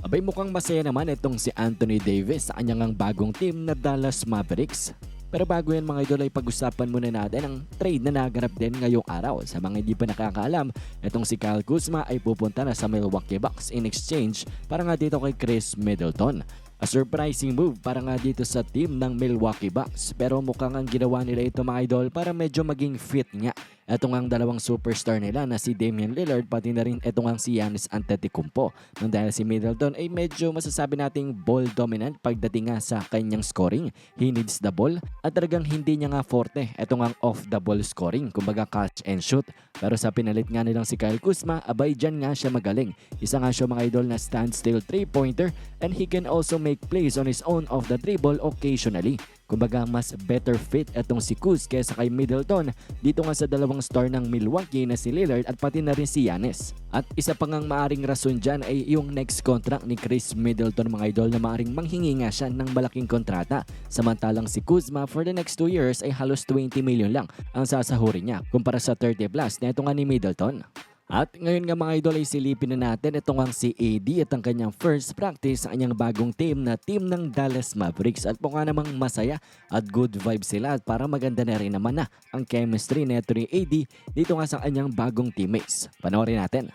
Abay mukhang masaya naman itong si Anthony Davis sa kanyang ang bagong team na Dallas Mavericks. Pero bago yan mga idol ay pag-usapan muna natin ang trade na naganap din ngayong araw. Sa mga hindi pa nakakaalam, itong si Kyle Kuzma ay pupunta na sa Milwaukee Bucks in exchange para nga dito kay Chris Middleton. A surprising move para nga dito sa team ng Milwaukee Bucks. Pero mukhang ang ginawa nila ito mga idol para medyo maging fit nga. Ito nga ang dalawang superstar nila na si Damian Lillard pati na rin ito nga si Giannis Antetokounmpo. Nang dahil si Middleton ay medyo masasabi nating ball dominant pagdating nga sa kanyang scoring. He needs the ball at talagang hindi niya nga forte. Ito nga ang off the ball scoring, kumbaga catch and shoot. Pero sa pinalit nga nilang si Kyle Kuzma, abay dyan nga siya magaling. Isa nga siya mga idol na standstill three-pointer and he can also make plays on his own off the dribble occasionally. Kumbaga mas better fit itong si Kuz kaysa kay Middleton dito nga sa dalawang star ng Milwaukee na si Lillard at pati na rin si Giannis. At isa pa ngang maaring rason dyan ay yung next contract ni Chris Middleton mga idol na maaring manghingi nga siya ng malaking kontrata. Samantalang si Kuzma for the next 2 years ay halos 20 million lang ang sasahurin niya kumpara sa 30 plus na ito nga ni Middleton. At ngayon nga mga idol ay silipin na natin itong ang si AD at ang kanyang first practice sa kanyang bagong team na team ng Dallas Mavericks at mukha namang masaya at good vibes sila at para maganda na rin naman na ang chemistry na ito ni AD dito nga sa kanyang bagong teammates. Panoorin natin.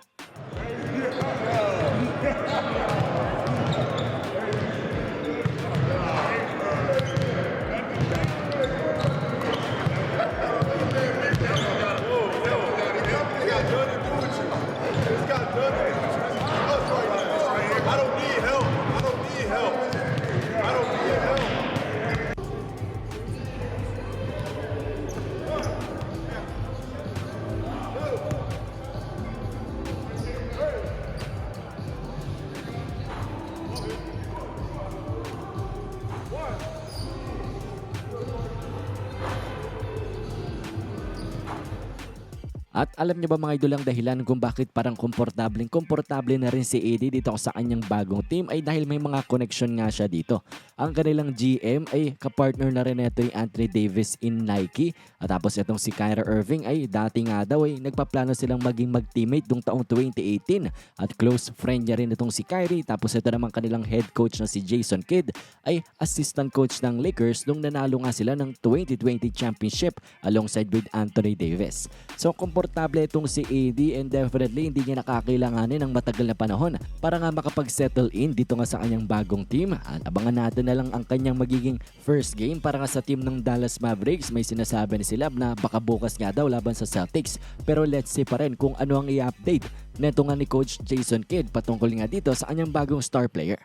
At alam niyo ba mga idol ang dahilan kung bakit parang komportableng komportable na rin si AD dito sa kanyang bagong team ay dahil may mga connection nga siya dito. Ang kanilang GM ay kapartner na rin ito yung Anthony Davis in Nike. At tapos itong si Kyra Irving ay dati nga daw ay nagpaplano silang maging mag-teammate noong taong 2018. At close friend niya rin itong si Kyrie. Tapos ito naman kanilang head coach na si Jason Kidd ay assistant coach ng Lakers nung nanalo nga sila ng 2020 championship alongside with Anthony Davis. So komportable itong si AD and definitely hindi niya nakakailanganin ng matagal na panahon para nga makapag-settle in dito nga sa kanyang bagong team. At abangan natin na lang ang kanyang magiging first game para nga sa team ng Dallas Mavericks. May sinasabi ni Silab na baka bukas nga daw laban sa Celtics. Pero let's see pa rin kung ano ang i-update neto nga ni Coach Jason Kidd patungkol nga dito sa kanyang bagong star player.